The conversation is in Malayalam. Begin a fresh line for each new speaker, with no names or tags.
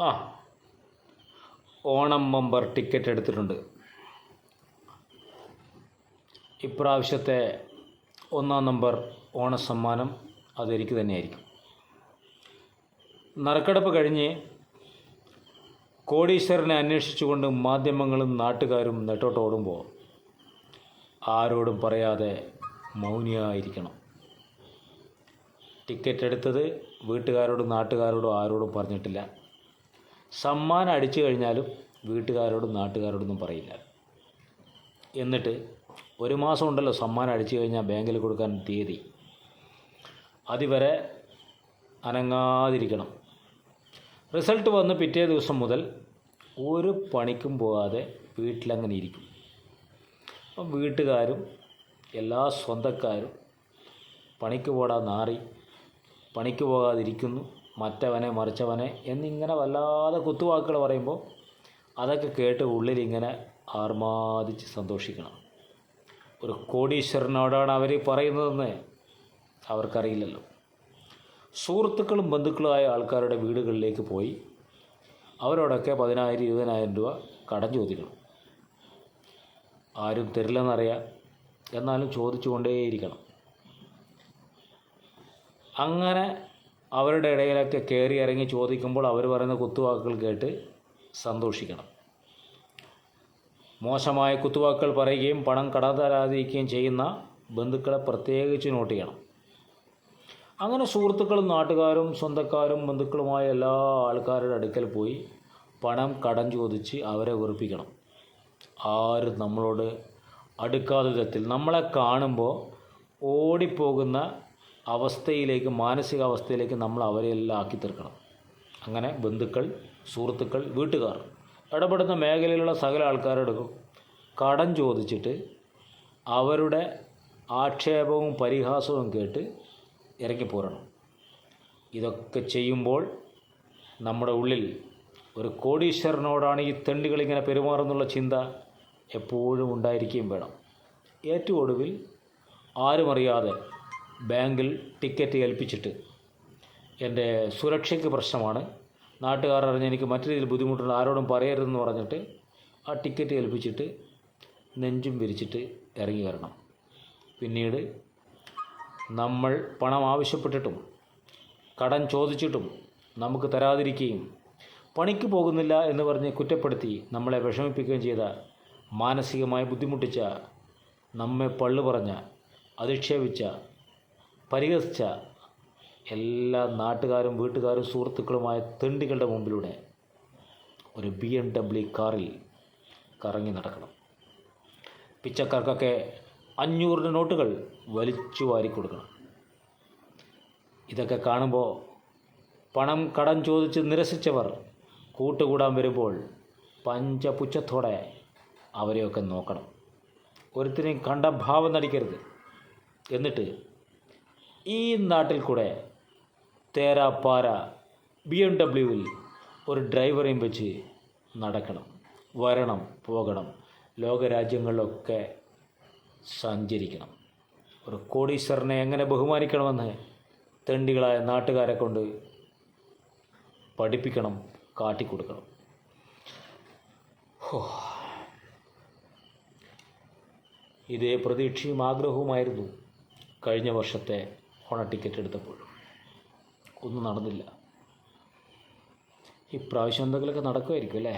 ആ. ഓണം മെമ്പർ ടിക്കറ്റ് എടുത്തിട്ടുണ്ട്. ഇപ്രാവശ്യത്തെ ഒന്നാം നമ്പർ ഓണസമ്മാനം അതെനിക്ക് തന്നെയായിരിക്കും. നറുക്കെടുപ്പ് കഴിഞ്ഞ് കോടീശ്വരനെ അന്വേഷിച്ചുകൊണ്ട് മാധ്യമങ്ങളും നാട്ടുകാരും നെട്ടോട്ട് ഓടുമ്പോൾ ആരോടും പറയാതെ മൗനിയായിരിക്കണം. ടിക്കറ്റ് എടുത്തത് വീട്ടുകാരോടും നാട്ടുകാരോടും ആരോടും പറഞ്ഞിട്ടില്ല. സമ്മാനം അടിച്ചു കഴിഞ്ഞാലും വീട്ടുകാരോടും നാട്ടുകാരോടൊന്നും പറയില്ല. എന്നിട്ട് ഒരു മാസം ഉണ്ടല്ലോ സമ്മാനം അടിച്ചു കഴിഞ്ഞാൽ ബാങ്കിൽ കൊടുക്കാൻ തീയതി. അതുവരെ അനങ്ങാതിരിക്കണം. റിസൾട്ട് വന്ന് പിറ്റേ ദിവസം മുതൽ ഒരു പണിക്കും പോകാതെ വീട്ടിലങ്ങനെ ഇരിക്കും. അപ്പം വീട്ടുകാരും എല്ലാ സ്വന്തക്കാരും പണിക്ക് പോടാ നാറി പണിക്ക് പോകാതിരിക്കുന്നു. മറ്റവനെ മറിച്ചവനെ എന്നിങ്ങനെ വല്ലാതെ കുത്തുവാക്കുകൾ പറയുമ്പോൾ അതൊക്കെ കേട്ട് ഉള്ളിലിങ്ങനെ ആർമാദിച്ച് സന്തോഷിക്കണം. ഒരു കോടീശ്വരനോടാണ് അവർ പറയുന്നതെന്ന് അവർക്കറിയില്ലല്ലോ. സുഹൃത്തുക്കളും ബന്ധുക്കളുമായ ആൾക്കാരുടെ വീടുകളിലേക്ക് പോയി അവരോടൊക്കെ പതിനായിരം ഇരുപതിനായിരം രൂപ കടം ചോദിക്കണം. ആരും തരില്ലെന്നറിയാം. എന്നാലും ചോദിച്ചുകൊണ്ടേയിരിക്കണം. അങ്ങനെ അവരുടെ ഇടയിലൊക്കെ കയറി ഇറങ്ങി ചോദിക്കുമ്പോൾ അവർ പറയുന്ന കുത്തുവാക്കുകൾ കേട്ട് സന്തോഷിക്കണം. മോശമായ കുത്തുവാക്കുകൾ പറയുകയും പണം കടം തരാതിരിക്കുകയും ചെയ്യുന്ന ബന്ധുക്കളെ പ്രത്യേകിച്ച് നോട്ട് ചെയ്യണം. അങ്ങനെ സുഹൃത്തുക്കളും നാട്ടുകാരും സ്വന്തക്കാരും ബന്ധുക്കളുമായ എല്ലാ ആൾക്കാരുടെ അടുക്കൽ പോയി പണം കടം ചോദിച്ച് അവരെ വെറുപ്പിക്കണം. ആരും നമ്മളോട് അടുക്കാത്ത വിധത്തിൽ നമ്മളെ കാണുമ്പോൾ ഓടിപ്പോകുന്ന അവസ്ഥയിലേക്ക് മാനസികാവസ്ഥയിലേക്ക് നമ്മൾ അവരെല്ലാം ആക്കി തീർക്കണം അങ്ങനെ ബന്ധുക്കൾ സുഹൃത്തുക്കൾ വീട്ടുകാർ ഇടപെടുന്ന മേഖലയിലുള്ള സകല ആൾക്കാരോടും കടം ചോദിച്ചിട്ട് അവരുടെ ആക്ഷേപവും പരിഹാസവും കേട്ട് ഇറങ്ങിപ്പോരണം ഇതൊക്കെ ചെയ്യുമ്പോൾ നമ്മുടെ ഉള്ളിൽ ഒരു കോടീശ്വരനോടാണ് ഈ തെണ്ടികൾ ഇങ്ങനെ പെരുമാറുന്നുള്ള ചിന്ത എപ്പോഴും ഉണ്ടായിരിക്കുകയും വേണം. ഏറ്റവും ഒടുവിൽ ആരുമറിയാതെ ബാങ്കിൽ ടിക്കറ്റ് ഏൽപ്പിച്ചിട്ട് എന്റെ സുരക്ഷയ്ക്ക് പ്രശ്നമാണ്. നാട്ടുകാർ അറിഞ്ഞ് എനിക്ക് മറ്റു രീതിയിൽ ബുദ്ധിമുട്ടുണ്ട് ആരോടും പറയരുതെന്ന് പറഞ്ഞിട്ട് ആ ടിക്കറ്റ് ഏൽപ്പിച്ചിട്ട് നെഞ്ചും വിരിച്ചിട്ട് ഇറങ്ങി വരണം. പിന്നീട് നമ്മൾ പണം ആവശ്യപ്പെട്ടിട്ടും കടം ചോദിച്ചിട്ടും നമുക്ക് തരാതിരിക്കുകയും പണിക്ക് പോകുന്നില്ല എന്ന് പറഞ്ഞ് കുറ്റപ്പെടുത്തി നമ്മളെ വിഷമിപ്പിക്കുകയും ചെയ്ത മാനസികമായി ബുദ്ധിമുട്ടിച്ച നമ്മെ പള്ളു പറഞ്ഞ അധിക്ഷേപിച്ച പരിഹസിച്ച എല്ലാ നാട്ടുകാരും വീട്ടുകാരും സുഹൃത്തുക്കളുമായ തെണ്ടികളുടെ മുമ്പിലൂടെ ഒരു ബി എം ഡബ്ല്യു കാറിൽ കറങ്ങി നടക്കണം. പിച്ചക്കാർക്കൊക്കെ അഞ്ഞൂറിന്റെ നോട്ടുകൾ വലിച്ചു വാരി കൊടുക്കണം. ഇതൊക്കെ കാണുമ്പോൾ പണം കടം ചോദിച്ച് നിരസിച്ചവർ കൂട്ടുകൂടാൻ വരുമ്പോൾ പഞ്ചപുച്ഛത്തോടെ അവരെയൊക്കെ നോക്കണം. ഒരുത്തിനെയും കണ്ട ഭാവം നടിക്കരുത്. എന്നിട്ട് ഈ നാട്ടിൽ കൂടെ തേരാപ്പാര ബി എം ഡബ്ല്യുവിൽ ഒരു ഡ്രൈവറെയും വെച്ച് നടക്കണം വരണം പോകണം ലോകരാജ്യങ്ങളിലൊക്കെ സഞ്ചരിക്കണം ഒരു കോടീശ്വരനെ എങ്ങനെ ബഹുമാനിക്കണമെന്ന് തെണ്ടികളായ നാട്ടുകാരെ കൊണ്ട് പഠിപ്പിക്കണം കാട്ടിക്കൊടുക്കണം. ഇതേ പ്രതീക്ഷയും ആഗ്രഹവുമായിരുന്നു കഴിഞ്ഞ വർഷത്തെ ഓണ ടിക്കറ്റ് എടുത്തപ്പോഴും. ഒന്നും നടന്നില്ല. ഇപ്രാവശ്യം എന്തെങ്കിലുമൊക്കെ നടക്കുമായിരിക്കും അല്ലേ.